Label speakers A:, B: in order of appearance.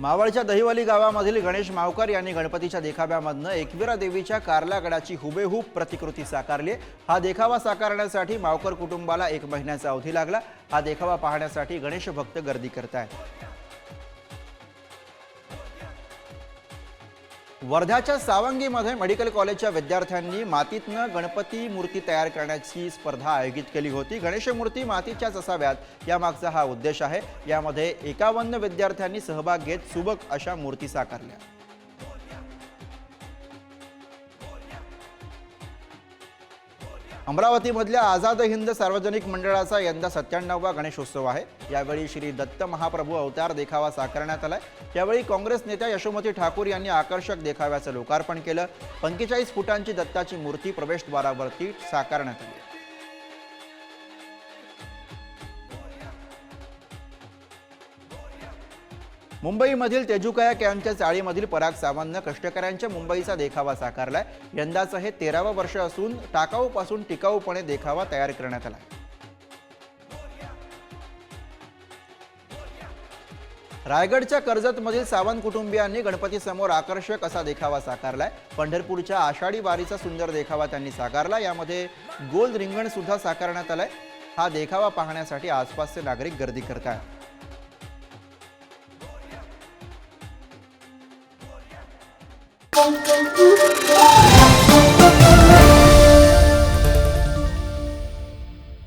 A: मावळच्या दहिवली गावामधील गणेश मावकर यांनी गणपतीच्या देखाव्यामधनं एकविरा देवीच्या कारला गडाची हुबेहूब प्रतिकृती साकारली हा देखावा साकारण्यासाठी मावकर कुटुंबाला एक महिन्याचा अवधी लागला. हा देखावा पाहण्यासाठी गणेश भक्त गर्दी करतायत. वर्ध्याच्या सावंगीमध्ये मेडिकल कॉलेजच्या विद्यार्थ्यांनी मातीतनं गणपती मूर्ती तयार करण्याची स्पर्धा आयोजित केली होती. गणेश मूर्ती मातीच्याच असाव्यात. यामागचा हा उद्देश आहे. यामध्ये एकावन्न विद्यार्थ्यांनी सहभाग घेत सुबक अशा मूर्ती साकारल्या. अमरावतीमधल्या आझाद हिंद सार्वजनिक मंडळाचा यंदा सत्त्याण्णववा गणेशोत्सव आहे. यावेळी श्री दत्त महाप्रभू अवतार देखावा साकारण्यात आलाय. यावेळी काँग्रेस नेत्या यशोमती ठाकूर यांनी आकर्षक देखाव्याचं लोकार्पण केलं. पंचेचाळीस फुटांची दत्ताची मूर्ती प्रवेशद्वारावरती साकारण्यात आली मुंबईमधील तेजुकाया कॅम्पच्या चाळीमधील पराग सावंतनं कष्टकऱ्यांच्या मुंबईचा देखावा साकारलाय. यंदाचं हे तेरावं वर्ष असून टाकाऊपासून टिकाऊपणे देखावा तयार करण्यात आला रायगडच्या कर्जतमधील सावंत कुटुंबियांनी गणपतीसमोर आकर्षक असा देखावा साकारलाय. पंढरपूरच्या आषाढी वारीचा सुंदर देखावा त्यांनी साकारला. यामध्ये गोल रिंगण सुद्धा साकारण्यात आलाय. हा देखावा पाहण्यासाठी आसपासचे नागरिक गर्दी करतात Boom, boom, boom.